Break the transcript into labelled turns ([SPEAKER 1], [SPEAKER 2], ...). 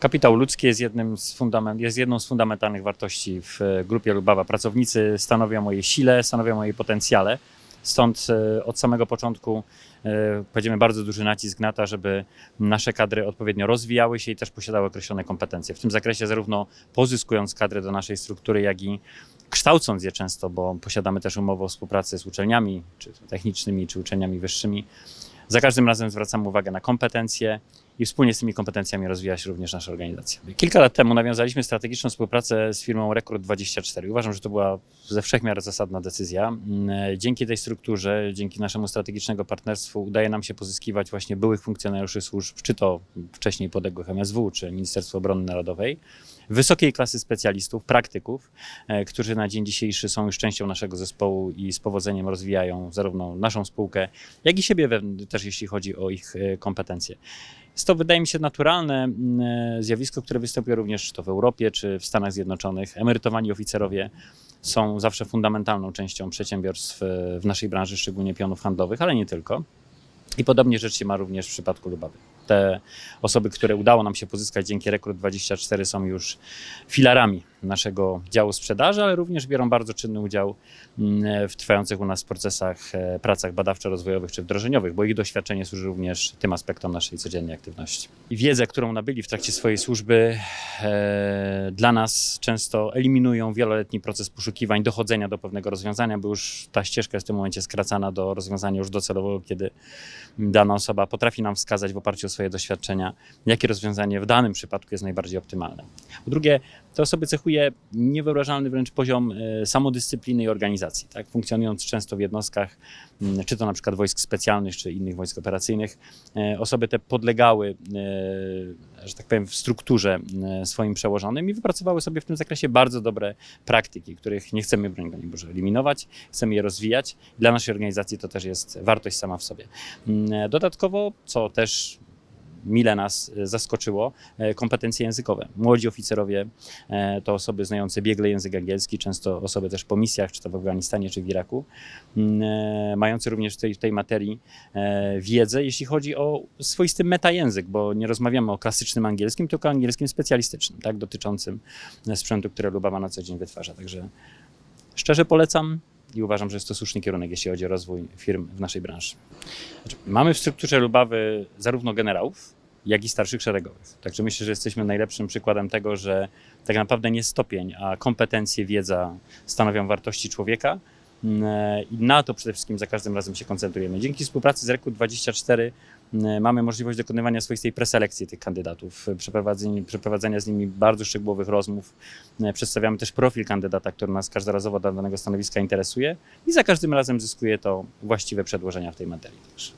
[SPEAKER 1] Kapitał ludzki jest, jednym z fundament, jest jedną z fundamentalnych wartości w e, grupie Lubawa. Pracownicy stanowią o jej sile, stanowią o jej potencjale. Stąd e, od samego początku e, kładziemy bardzo duży nacisk na to, żeby nasze kadry odpowiednio rozwijały się i też posiadały określone kompetencje. W tym zakresie zarówno pozyskując kadry do naszej struktury, jak i kształcąc je często, bo posiadamy też umowę o współpracy z uczelniami, czy technicznymi, czy uczelniami wyższymi. Za każdym razem zwracamy uwagę na kompetencje i wspólnie z tymi kompetencjami rozwija się również nasza organizacja. Kilka lat temu nawiązaliśmy strategiczną współpracę z firmą Rekord 24. Uważam, że to była ze wszechmiar zasadna decyzja. Mm, Dzięki tej strukturze, dzięki naszemu strategicznego partnerstwu udaje nam się pozyskiwać właśnie byłych funkcjonariuszy służb, czy to wcześniej podległych MSW, czy Ministerstwo Obrony Narodowej, wysokiej klasy specjalistów, praktyków, e, którzy na dzień dzisiejszy są już częścią naszego zespołu i z powodzeniem rozwijają zarówno naszą spółkę, jak i siebie też jeśli chodzi o ich e, kompetencje. Jest to, wydaje mi się, naturalne mm, e, zjawisko, które występuje również to w Europie, czy w Stanach Zjednoczonych. Emerytowani oficerowie są zawsze fundamentalną częścią przedsiębiorstw e, w naszej branży, szczególnie pionów handlowych, ale nie tylko. I podobnie rzecz się ma również w przypadku Lubawy. Te osoby, które udało nam się pozyskać dzięki Rekrut 24 są już filarami naszego działu sprzedaży, ale również biorą bardzo czynny udział mm, w trwających u nas procesach, e, pracach badawczo-rozwojowych czy wdrożeniowych, bo ich doświadczenie służy również tym aspektom naszej codziennej aktywności. I wiedzę, którą nabyli w trakcie swojej służby, e, dla nas często eliminują wieloletni proces poszukiwań, dochodzenia do pewnego rozwiązania, bo już ta ścieżka jest w tym momencie skracana do rozwiązania już docelowego, kiedy dana osoba potrafi nam wskazać w oparciu o swoje doświadczenia, jakie rozwiązanie w danym przypadku jest najbardziej optymalne. Po drugie, te osoby cechuje niewyobrażalny wręcz poziom e, samodyscypliny i organizacji. Tak? Funkcjonując często w jednostkach, czy to na przykład wojsk specjalnych, czy innych wojsk operacyjnych, e, osoby te podlegały, e, że tak powiem, w strukturze swoim przełożonym i wypracowały sobie w tym zakresie bardzo dobre praktyki, których nie chcemy, broń Boże, eliminować, chcemy je rozwijać. Dla naszej organizacji to też jest wartość sama w sobie. Dodatkowo, co też mile nas e, zaskoczyło, e, kompetencje językowe. Młodzi oficerowie e, to osoby znające biegle język angielski, często osoby też po misjach, czy to w Afganistanie, czy w Iraku, mm, mające również w tej, w tej materii wiedzę, jeśli chodzi o swoisty metajęzyk, bo nie rozmawiamy o klasycznym angielskim, tylko angielskim specjalistycznym, tak, dotyczącym sprzętu, które Lubawa na co dzień wytwarza. Także szczerze polecam i uważam, że jest to słuszny kierunek, jeśli chodzi o rozwój firm w naszej branży. Znaczy, Mamy w strukturze Lubawy zarówno generałów, jak i starszych szeregowych. Także myślę, że jesteśmy najlepszym przykładem tego, że tak naprawdę nie stopień, a kompetencje, wiedza stanowią wartości człowieka. Mm, I na to przede wszystkim za każdym razem się koncentrujemy. Dzięki współpracy z Rekrut 24 mm, mamy możliwość dokonywania swoistej preselekcji tych kandydatów, przeprowadzenia z nimi bardzo szczegółowych rozmów. Mm, Przedstawiamy też profil kandydata, który nas każdorazowo do danego stanowiska interesuje i za każdym razem zyskuje to właściwe przedłożenia w tej materii. Także